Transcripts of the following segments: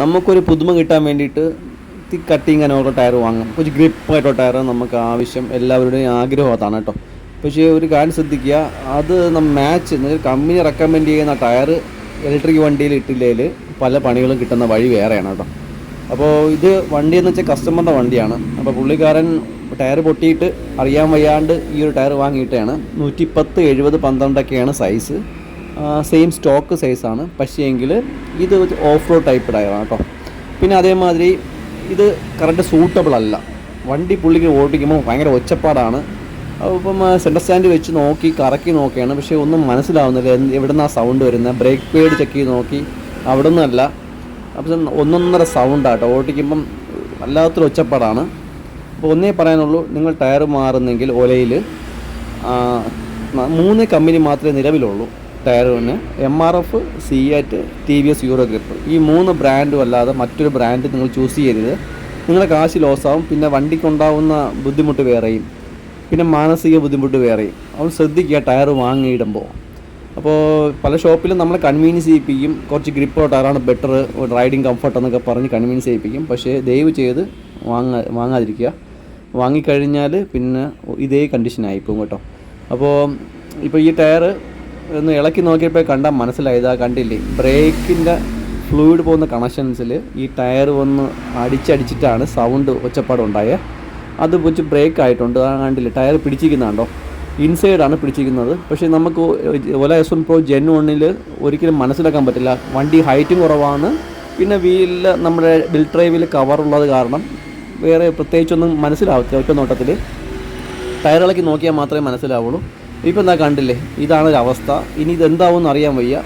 നമുക്കൊരു പുതുമ കിട്ടാൻ വേണ്ടിയിട്ട് തി കട്ടിങ് അതിനുള്ള ടയർ വാങ്ങാം കുറച്ച് ഗ്രിപ്പായിട്ടോ ടയർ നമുക്ക് ആവശ്യം എല്ലാവരുടെയും ആഗ്രഹം കേട്ടോ. പക്ഷേ ഒരു കാര്യം ശ്രദ്ധിക്കുക അത് മാച്ച് എന്നുവെച്ചാൽ കമ്പനി റെക്കമെൻഡ് ചെയ്യുന്ന ടയർ ഇലക്ട്രിക് വണ്ടിയിൽ ഇട്ടില്ലെങ്കിൽ പല പണികളും കിട്ടുന്ന വഴി വേറെയാണ് കേട്ടോ. അപ്പോൾ ഇത് വണ്ടി എന്ന് വെച്ചാൽ കസ്റ്റമറിന്റെ വണ്ടിയാണ്. അപ്പോൾ പുള്ളിക്കാരൻ ടയർ പൊട്ടിയിട്ട് അറിയാൻ വയ്യാണ്ട് ഈ ഒരു ടയർ വാങ്ങിയിട്ടാണ്. നൂറ്റി പത്ത് എഴുപത് പന്ത്രണ്ടൊക്കെയാണ് സൈസ് സെയിം സ്റ്റോക്ക് സൈസാണ് പക്ഷേ എങ്കിൽ ഇത് ഓഫ് റോഡ് ടൈപ്പ് ടയറാണ് കേട്ടോ പിന്നെ അതേമാതിരി ഇത് കറക്റ്റ് സൂട്ടബിൾ അല്ല. വണ്ടി പുള്ളിക്ക് ഓടിക്കുമ്പോൾ ഭയങ്കര ഒച്ചപ്പാടാണ്. അപ്പം സെന്റർ സ്റ്റാൻഡ് വെച്ച് നോക്കി കറക്കി നോക്കിയാണ്. പക്ഷേ ഒന്നും മനസ്സിലാവുന്നില്ല. എവിടെ നിന്നാണ് സൗണ്ട് വരുന്നത് ബ്രേക്ക് പേഡ് ചെക്ക് ചെയ്ത് നോക്കി. അവിടെ നിന്നല്ല അപ്പം ഒന്നൊന്നര സൗണ്ടാട്ടോ ഓടിക്കുമ്പം വല്ലാത്തൊരു ഒച്ചപ്പാടാണ്. അപ്പോൾ ഒന്നേ പറയാനുള്ളൂ നിങ്ങൾ ടയർ മാറുന്നെങ്കിൽ ഒലയിൽ മൂന്ന് കമ്പനി മാത്രമേ നിലവിലുള്ളൂ. ടയറിന് M R F CEAT T V S Eurogrip ഈ മൂന്ന് ബ്രാൻഡും അല്ലാതെ മറ്റൊരു ബ്രാൻഡ് നിങ്ങൾ ചൂസ് ചെയ്യരുത്. നിങ്ങളുടെ കാശ് ലോസാവും പിന്നെ വണ്ടിക്കുണ്ടാവുന്ന ബുദ്ധിമുട്ട് വേറെയും. പിന്നെ മാനസിക ബുദ്ധിമുട്ട് വേറെയും. അവൾ ശ്രദ്ധിക്കുക ടയർ വാങ്ങിയിടുമ്പോൾ അപ്പോൾ പല ഷോപ്പിലും നമ്മളെ കൺവീനിയൻസ് ചെയ്യിപ്പിക്കും. കുറച്ച് ഗ്രിപ്പോ ടയറാണ് ബെറ്റർ റൈഡിങ് കംഫർട്ട് എന്നൊക്കെ പറഞ്ഞ് കൺവീനിയൻസ് ചെയ്യിപ്പിക്കും. പക്ഷേ ദയവ് ചെയ്ത് വാങ്ങാ വാങ്ങാതിരിക്കുക. വാങ്ങിക്കഴിഞ്ഞാൽ പിന്നെ ഇതേ കണ്ടീഷനായി പോകും കേട്ടോ. അപ്പോൾ ഇപ്പോൾ ഈ ടയർ ഒന്ന് ഇളക്കി നോക്കിയപ്പോൾ കണ്ടാൽ മനസ്സിലായത് ആ കണ്ടില്ലേ? ബ്രേക്കിന്റെ ഫ്ലൂയിഡ് പോകുന്ന കണക്ഷൻസിൽ ഈ ടയർ വന്ന് അടിച്ചടിച്ചിട്ടാണ് സൗണ്ട് ഒച്ചപ്പാടുണ്ടായത് അത് വെച്ച് ബ്രേക്ക് ആയിട്ടുണ്ട്. ആ കണ്ടില്ലേ? ടയർ പിടിച്ചിരിക്കുന്നുണ്ടോ? ഇൻസൈഡാണ് പിടിച്ചിരിക്കുന്നത്. പക്ഷേ നമുക്ക് Ola S one pro gen വണ്ണിൽ ഒരിക്കലും മനസ്സിലാക്കാൻ പറ്റില്ല. വണ്ടി ഹൈറ്റും കുറവാണ്. പിന്നെ വീലിൽ നമ്മുടെ ബിൽ ഡ്രൈവിൽ കവറുള്ളത് കാരണം വേറെ പ്രത്യേകിച്ചൊന്നും മനസ്സിലാവത്തില്ല ഒറ്റ നോട്ടത്തിൽ ടയറിളക്കി നോക്കിയാൽ മാത്രമേ മനസ്സിലാവുള്ളൂ. ഇപ്പം എന്താ കണ്ടില്ലേ? ഇതാണ് ഒരു അവസ്ഥ ഇനി ഇതെന്താവും എന്ന് അറിയാൻ വയ്യ.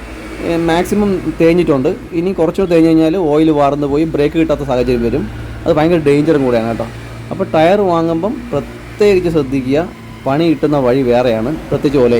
മാക്സിമം തേഞ്ഞിട്ടുണ്ട്. ഇനി കുറച്ചുകൂടെ തേഞ്ഞ് കഴിഞ്ഞാൽ ഓയിൽ വാർന്ന് പോയി ബ്രേക്ക് കിട്ടാത്ത സാഹചര്യം വരും. അത് ഭയങ്കര ഡേഞ്ചറും കൂടെയാണ് കേട്ടോ. അപ്പോൾ ടയർ വാങ്ങുമ്പം പ്രത്യേകിച്ച് ശ്രദ്ധിക്കുക. പണി കിട്ടുന്ന വഴി വേറെയാണ്. പ്രത്യേകിച്ച് ഓലയിൽ.